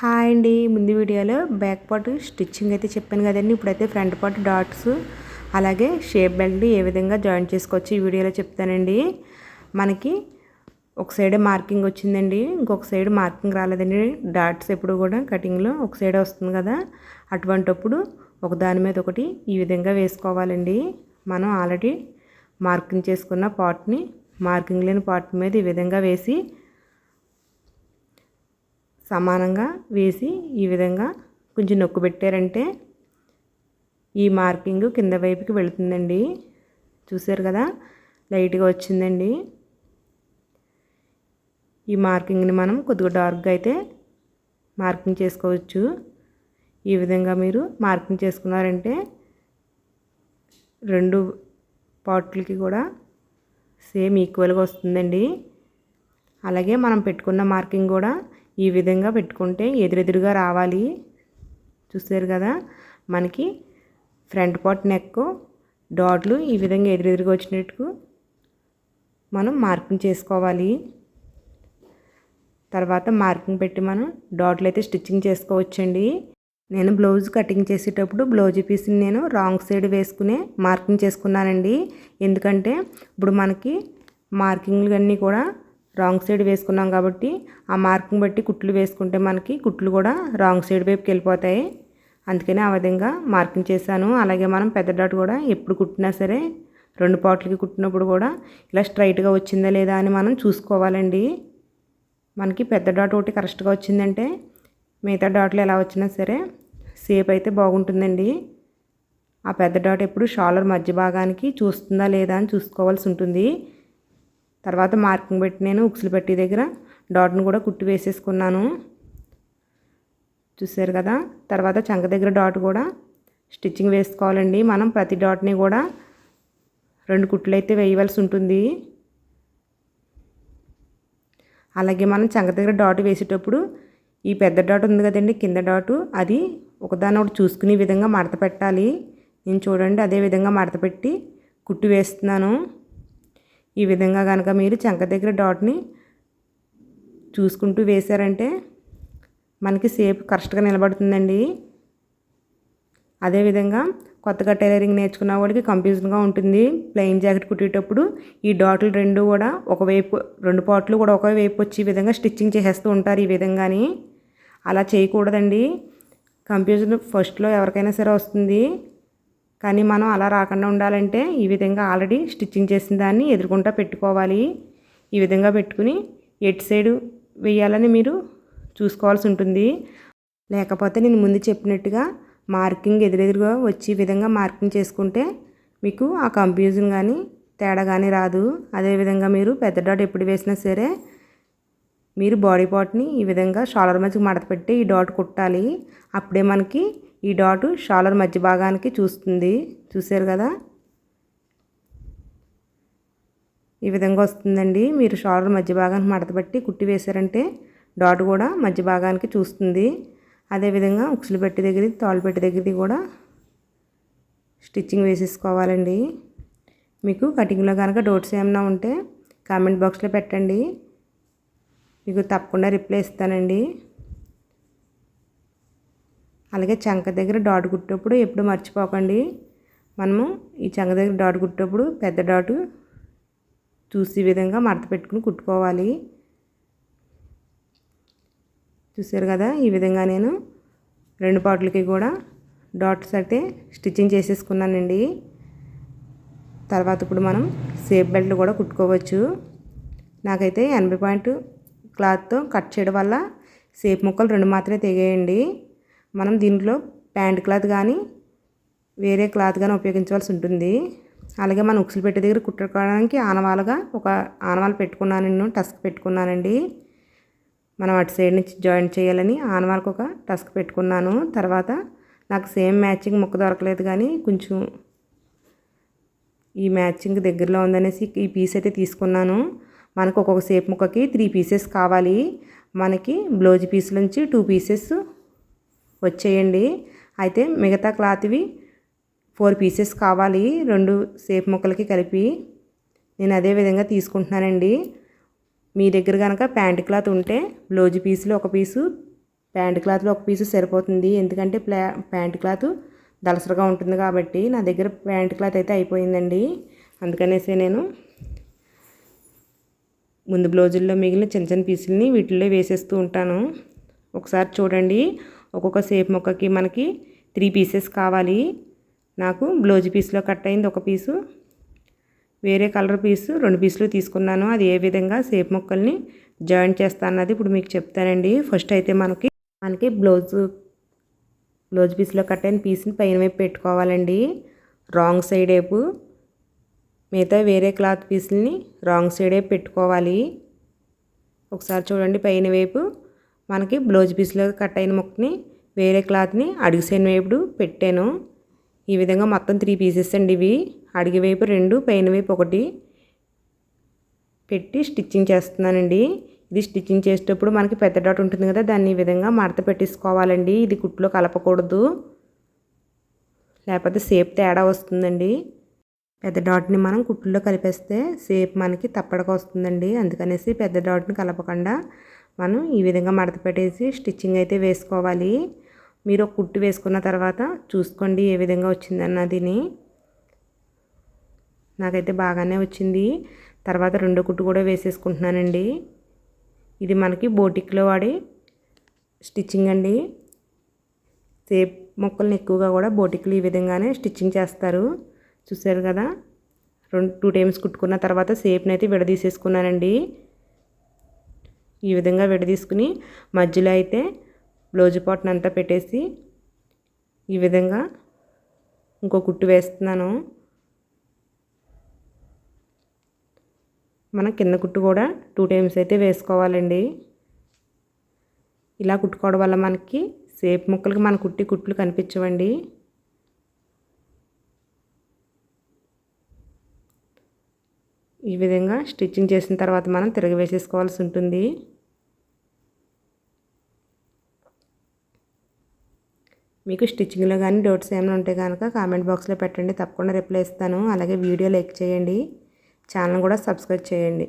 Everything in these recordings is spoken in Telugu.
హాయ్ అండి. ముందు వీడియోలో బ్యాక్ పార్ట్ స్టిచ్చింగ్ అయితే చెప్పాను కదండి. ఇప్పుడైతే ఫ్రంట్ పార్ట్ డాట్స్ అలాగే షేప్ బెల్ట్ ఏ విధంగా జాయిన్ చేసుకోవచ్చు ఈ వీడియోలో చెప్తానండి. మనకి ఒక సైడ్ మార్కింగ్ వచ్చిందండి. ఇంకొక సైడ్ మార్కింగ్ రాలేదండి. డాట్స్ ఎప్పుడు కూడా కటింగ్లో ఒక సైడ్ వస్తుంది కదా. అటువంటప్పుడు ఒక దాని మీద ఒకటి ఈ విధంగా వేసుకోవాలండి. మనం ఆల్రెడీ మార్కింగ్ చేసుకున్న పార్ట్ని మార్కింగ్ లేని పార్ట్ మీద ఈ విధంగా వేసి సమానంగా వేసి ఈ విధంగా కొంచెం నొక్కు పెట్టారంటే ఈ మార్కింగ్ కింద వైపుకి వెళుతుందండి. చూసారు కదా? లైట్గా వచ్చిందండి. ఈ మార్కింగ్ని మనం కొద్దిగా డార్క్గా అయితే మార్కింగ్ చేసుకోవచ్చు. ఈ విధంగా మీరు మార్కింగ్ చేసుకున్నారంటే రెండు పార్ట్లకి కూడా సేమ్ ఈక్వల్గా వస్తుందండి. అలాగే మనం పెట్టుకున్న మార్కింగ్ కూడా ఈ విధంగా పెట్టుకుంటే ఎదురెదురుగా రావాలి. చూసారు కదా మనకి ఫ్రంట్ పార్ట్ నెక్ డాట్లు ఈ విధంగా ఎదురెదురుగా వచ్చినట్టు మనం మార్కింగ్ చేసుకోవాలి. తర్వాత మార్కింగ్ పెట్టి మనం డాట్లు అయితే స్టిచ్చింగ్ చేసుకోవచ్చండి. నేను బ్లౌజ్ కటింగ్ చేసేటప్పుడు బ్లౌజ్ పీస్ని నేను రాంగ్ సైడ్ వేసుకునే మార్కింగ్ చేసుకున్నానండి. ఎందుకంటే ఇప్పుడు మనకి మార్కింగ్లు అన్నీ కూడా రాంగ్ సైడ్ వేసుకున్నాం కాబట్టి ఆ మార్కింగ్ బట్టి కుట్లు వేసుకుంటే మనకి కుట్లు కూడా రాంగ్ సైడ్ వైపుకి వెళ్ళిపోతాయి. అందుకని ఆ విధంగా మార్కింగ్ చేశాను. అలాగే మనం పెద్ద డాట్ కూడా ఎప్పుడు కుట్టినా సరే రెండు పాటలకి కుట్టినప్పుడు కూడా ఇలా స్ట్రైట్గా వచ్చిందా లేదా అని మనం చూసుకోవాలండి. మనకి పెద్ద డాట్ ఒకటి కరెక్ట్గా వచ్చిందంటే మిగతా డాట్లు ఎలా వచ్చినా సరే సేప్ అయితే బాగుంటుందండి. ఆ పెద్ద డాట్ ఎప్పుడు షాలర్ మధ్య భాగానికి చూస్తుందా లేదా అని చూసుకోవాల్సి ఉంటుంది. తర్వాత మార్కింగ్ పెట్టి నేను ఉక్సులు పెట్టి దగ్గర డాట్ను కూడా కుట్టి వేసేసుకున్నాను. చూసారు కదా? తర్వాత చంక దగ్గర డాట్ కూడా స్టిచ్చింగ్ వేసుకోవాలండి. మనం ప్రతి డాట్ని కూడా రెండు కుట్లు అయితే వేయవలసి ఉంటుంది. అలాగే మనం చంక దగ్గర డాట్ వేసేటప్పుడు ఈ పెద్ద డాట్ ఉంది కదండి కింద డాటు అది ఒకదాని ఒకటి చూసుకునే విధంగా మడత పెట్టాలి. నేను చూడండి అదే విధంగా మడత పెట్టి కుట్టి వేస్తున్నాను. ఈ విధంగా కనుక మీరు చంక దగ్గర డాట్ని చూసుకుంటూ వేశారంటే మనకి సేప్ కరెక్ట్గా నిలబడుతుందండి. అదేవిధంగా కొత్తగా టైలరింగ్ నేర్చుకున్న వాడికి కన్ఫ్యూజన్గా ఉంటుంది. ప్లెయిన్ జాకెట్ కుట్టేటప్పుడు ఈ డాట్లు రెండు కూడా ఒకవైపు రెండు పాట్లు కూడా ఒకవైపు వచ్చి ఈ విధంగా స్టిచ్చింగ్ చేసేస్తూ ఉంటారు ఈ విధంగాని. అలా చేయకూడదండి. కన్ఫ్యూజన్ ఫస్ట్లో ఎవరికైనా సరే వస్తుంది. కానీ మనం అలా రాకుండా ఉండాలంటే ఈ విధంగా ఆల్రెడీ స్టిచ్చింగ్ చేసిన దాన్ని ఎదుర్కొంటా పెట్టుకోవాలి. ఈ విధంగా పెట్టుకుని ఎటు సైడు వేయాలని మీరు చూసుకోవాల్సి ఉంటుంది. లేకపోతే నేను ముందు చెప్పినట్టుగా మార్కింగ్ ఎదురెదురుగా వచ్చి విధంగా మార్కింగ్ చేసుకుంటే మీకు ఆ కంఫ్యూజన్ కానీ తేడా కానీ రాదు. అదేవిధంగా మీరు పెద్ద డాట్ ఎప్పుడు వేసినా సరే మీరు బాడీ పార్ట్ని ఈ విధంగా షాలర్ మధ్య మడత పెట్టి ఈ డాట్ కుట్టాలి. అప్పుడే మనకి ఈ డాటు షాలర్ మధ్య భాగానికి చూస్తుంది. చూసారు కదా? ఈ విధంగా వస్తుందండి. మీరు షాలర్ మధ్య భాగానికి మడతబట్టి కుట్టి వేశారంటే డాట్ కూడా మధ్య భాగానికి చూస్తుంది. అదేవిధంగా ఉక్సులు పెట్టి దగ్గర తాళ్ళు పెట్టి దగ్గరది కూడా స్టిచ్చింగ్ వేసేసుకోవాలండి. మీకు కటింగ్లో కనుక డోట్స్ ఏమైనా ఉంటే కామెంట్ బాక్స్లో పెట్టండి. మీకు తప్పకుండా రిప్లై ఇస్తానండి. అలాగే చంక దగ్గర డాట్ కుట్టేప్పుడు ఎప్పుడు మర్చిపోకండి. మనము ఈ చంక దగ్గర డాట్ కుట్టేప్పుడు పెద్ద డాటు చూసే విధంగా మడత పెట్టుకుని కుట్టుకోవాలి. చూసారు కదా? ఈ విధంగా నేను రెండు పాటలకి కూడా డాట్స్ అయితే స్టిచ్చింగ్ చేసేసుకున్నానండి. తర్వాత ఇప్పుడు మనం సేఫ్ బెల్ట్ కూడా కుట్టుకోవచ్చు. నాకైతే ఎనభై పాయింట్ క్లాత్తో కట్ చేయడం వల్ల సేఫ్ ముక్కలు రెండు మాత్రమే తెగేయండి. మనం దీంట్లో ప్యాంట్ క్లాత్ కానీ వేరే క్లాత్ కానీ ఉపయోగించవలసి ఉంటుంది. అలాగే మనం ఉక్సులు పెట్టే దగ్గర కుట్టుకోవడానికి ఆనవాలుగా ఒక ఆనవాలు పెట్టుకున్నాను నేను టస్క్ పెట్టుకున్నానండి. మనం అటు సైడ్ నుంచి జాయింట్ చేయాలని ఆనవాళ్ళకు ఒక టస్క్ పెట్టుకున్నాను. తర్వాత నాకు సేమ్ మ్యాచింగ్ ముక్క దొరకలేదు కానీ కొంచెం ఈ మ్యాచింగ్ దగ్గరలో ఉందనేసి ఈ పీస్ అయితే తీసుకున్నాను. మనకు ఒక్కొక్క సేప్ ముక్కకి త్రీ పీసెస్ కావాలి. మనకి బ్లౌజ్ పీస్ నుంచి టూ పీసెస్ వచ్చేయండి. అయితే మిగతా క్లాత్వి ఫోర్ పీసెస్ కావాలి. రెండు సేఫ్ ముక్కలకి కలిపి నేను అదే విధంగా తీసుకుంటున్నానండి. మీ దగ్గర కనుక ప్యాంట్ క్లాత్ ఉంటే బ్లౌజ్ పీసులు ఒక పీసు ప్యాంట్ క్లాత్లో ఒక పీసు సరిపోతుంది. ఎందుకంటే ప్లా ప్యాంట్ క్లాత్ దలసరగా ఉంటుంది కాబట్టి నా దగ్గర ప్యాంట్ క్లాత్ అయితే అయిపోయిందండి. అందుకనేసి నేను ముందు బ్లౌజుల్లో మిగిలిన చిన్న చిన్న పీసుల్ని వీటిల్లో వేసేస్తూ ఉంటాను. ఒకసారి చూడండి. ఒక్కొక్క సేప్ మొక్కకి మనకి త్రీ పీసెస్ కావాలి. నాకు బ్లౌజ్ పీస్లో కట్ అయింది ఒక పీసు వేరే కలర్ పీసు రెండు పీసులు తీసుకున్నాను. అది ఏ విధంగా సేప్ మొక్కల్ని జాయింట్ చేస్తా అన్నది ఇప్పుడు మీకు చెప్తానండి. ఫస్ట్ అయితే మనకి మనకి బ్లౌజ్ బ్లౌజ్ పీస్లో కట్ అయిన పీస్ని పైన వైపు పెట్టుకోవాలండి. రాంగ్ సైడ్ వైపు. మిగతా వేరే క్లాత్ పీసులని రాంగ్ సైడే పెట్టుకోవాలి. ఒకసారి చూడండి పైన వైపు. మనకి బ్లౌజ్ పీస్లో కట్ అయిన ముక్కని వేరే క్లాత్ని అడుగు సైన్ వైపు పెట్టాను. ఈ విధంగా మొత్తం త్రీ పీసెస్ అండి ఇవి. అడిగి వైపు రెండు పైన వైపు ఒకటి పెట్టి స్టిచ్చింగ్ చేస్తున్నానండి. ఇది స్టిచ్చింగ్ చేసేటప్పుడు మనకి పెద్ద డాట్ ఉంటుంది కదా దాన్ని ఈ విధంగా మడత పెట్టేసుకోవాలండి. ఇది కుట్లో కలపకూడదు. లేకపోతే సేప్ తేడా వస్తుందండి. పెద్ద డాట్ని మనం కుట్టుల్లో కలిపేస్తే సేప్ మనకి తప్పడక వస్తుందండి. అందుకనేసి పెద్ద డాట్ని కలపకుండా మనం ఈ విధంగా మడత పెట్టేసి స్టిచ్చింగ్ అయితే వేసుకోవాలి. మీరు ఒక కుట్టు వేసుకున్న తర్వాత చూసుకోండి ఏ విధంగా వచ్చిందన్నదిని. నాకైతే బాగానే వచ్చింది. తర్వాత రెండో కుట్టు కూడా వేసేసుకుంటున్నానండి. ఇది మనకి బోటిక్లో వాడే స్టిచ్చింగ్ అండి. సేప్ మొక్కల్ని ఎక్కువగా కూడా బోటిక్లు ఈ విధంగానే స్టిచ్చింగ్ చేస్తారు. చూసారు కదా? రెండు టూ టైమ్స్ కుట్టుకున్న తర్వాత సేప్ని అయితే విడదీసేసుకున్నానండి. ఈ విధంగా విడదీసుకుని మధ్యలో అయితే బ్లౌజ్ పాట్ని అంతా పెట్టేసి ఈ విధంగా ఇంకో కుట్టు వేస్తున్నాను. మన కింద కుట్టు కూడా టూ టైమ్స్ అయితే వేసుకోవాలండి. ఇలా కుట్టుకోవడం వల్ల మనకి సేపు ముక్కలకి మన కుట్టి కుట్లు కనిపించవండి. ఈ విధంగా స్టిచ్చింగ్ చేసిన తర్వాత మనం తిరగవేసేసుకోవాల్సి ఉంటుంది. మీకు స్టిచ్చింగ్లో కానీ డౌట్స్ ఏమైనా ఉంటే కనుక కామెంట్ బాక్స్లో పెట్టండి. తప్పకుండా రిప్లై ఇస్తాను. అలాగే వీడియో లైక్ చేయండి. ఛానల్ కూడా సబ్స్క్రైబ్ చేయండి.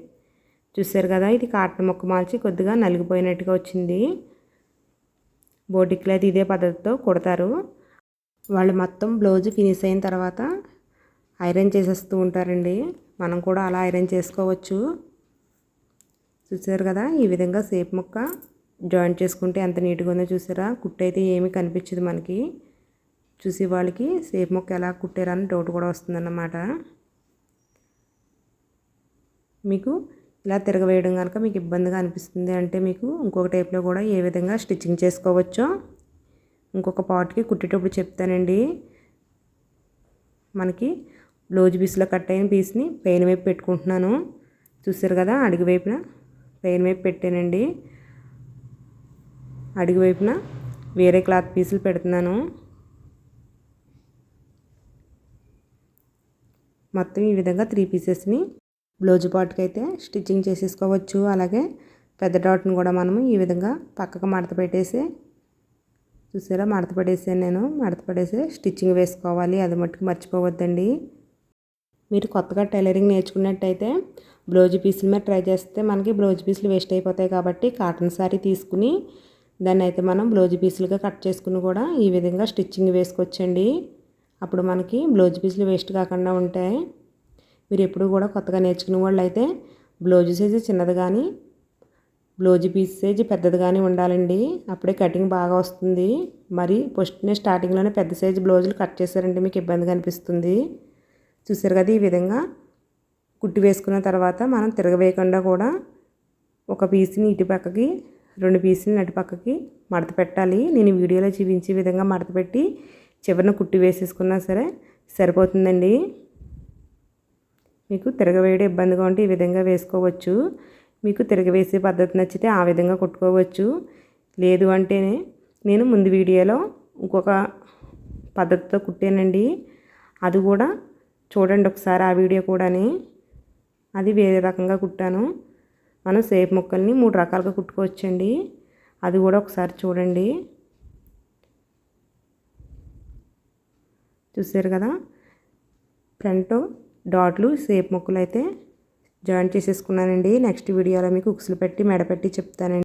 చూసారు కదా ఇది కాటన్ మొక్క మార్చి కొద్దిగా నలిగిపోయినట్టుగా వచ్చింది. బోటిక్లో అయితే ఇదే పద్ధతితో కుడతారు. వాళ్ళు మొత్తం బ్లౌజ్ ఫినిష్ అయిన తర్వాత ఐరన్ చేసేస్తూ ఉంటారండి. మనం కూడా అలా ఐరన్ చేసుకోవచ్చు. చూసారు కదా ఈ విధంగా సేప్ ముక్క జాయింట్ చేసుకుంటే ఎంత నీట్గా ఉందో చూసారా? కుట్టు అయితే ఏమీ కనిపించదు మనకి. చూసి వాళ్ళకి సేప్ ముక్క ఎలా కుట్టారని డౌట్ కూడా వస్తుందన్నమాట. మీకు ఇలా తిరగవేయడం కనుక మీకు ఇబ్బందిగా అనిపిస్తుంది అంటే మీకు ఇంకొక టైప్లో కూడా ఏ విధంగా స్టిచ్చింగ్ చేసుకోవచ్చో ఇంకొక పార్ట్కి కుట్టేటప్పుడు చెప్తానండి. మనకి బ్లౌజ్ పీస్లో కట్ అయిన పీస్ని పెయిన్ వైపు పెట్టుకుంటున్నాను. చూసారు కదా అడుగు వైపున పెయిన్ వైపు పెట్టానండి. అడుగు వైపున వేరే క్లాత్ పీసులు పెడుతున్నాను. మొత్తం ఈ విధంగా త్రీ పీసెస్ని బ్లౌజ్ పాట్కి అయితే స్టిచ్చింగ్ చేసేసుకోవచ్చు. అలాగే పెద్ద డాట్ని కూడా మనము ఈ విధంగా పక్కకు మడత పెట్టేసి చూసారా మడత పడేసాను నేను. మడత పడేసి స్టిచ్చింగ్ వేసుకోవాలి. అది మట్టుకు మర్చిపోవద్దండి. మీరు కొత్తగా టైలరింగ్ నేర్చుకున్నట్టయితే బ్లౌజ్ పీసుల మీద ట్రై చేస్తే మనకి బ్లౌజ్ పీసులు వేస్ట్ అయిపోతాయి కాబట్టి కాటన్ శారీ తీసుకుని దాన్ని అయితే మనం బ్లౌజ్ పీసులుగా కట్ చేసుకుని కూడా ఈ విధంగా స్టిచ్చింగ్ వేసుకోవచ్చండి. అప్పుడు మనకి బ్లౌజ్ పీసులు వేస్ట్ కాకుండా ఉంటాయి. మీరు ఎప్పుడు కూడా కొత్తగా నేర్చుకునే వాళ్ళు అయితే బ్లౌజ్ సైజు చిన్నది కానీ బ్లౌజ్ పీస్ సైజు పెద్దది కానీ ఉండాలండి. అప్పుడే కటింగ్ బాగా వస్తుంది. మరి ఫస్ట్నే స్టార్టింగ్లోనే పెద్ద సైజు బ్లౌజులు కట్ చేశారంటే మీకు ఇబ్బందిగా అనిపిస్తుంది. చూసారు కదా ఈ విధంగా? కుట్టి వేసుకున్న తర్వాత మనం తిరగవేయకుండా కూడా ఒక పీస్ని ఇటు పక్కకి రెండు పీసులు నటు పక్కకి మడత పెట్టాలి. నేను వీడియోలో చూపించే విధంగా మడత పెట్టి చివరిన కుట్టి వేసేసుకున్నా సరే సరిపోతుందండి. మీకు తిరగవేయడం ఇబ్బందిగా ఉంటే ఈ విధంగా వేసుకోవచ్చు. మీకు తిరగవేసే పద్ధతి నచ్చితే ఆ విధంగా కుట్టుకోవచ్చు. లేదు అంటేనే నేను ముందు వీడియోలో ఇంకొక పద్ధతితో కుట్టానండి. అది కూడా చూడండి ఒకసారి ఆ వీడియో కూడాని. అది వేరే రకంగా కుట్టాను. మనం సేపు ముక్కల్ని మూడు రకాలుగా కుట్టుకోవచ్చండి. అది కూడా ఒకసారి చూడండి. చూసారు కదా? ఫ్రంట్ డాట్లు సేప్ ముక్కలు అయితే జాయిన్ చేసేసుకున్నానండి. నెక్స్ట్ వీడియోలో మీకు ఉక్సులు పెట్టి మెడపెట్టి చెప్తానండి.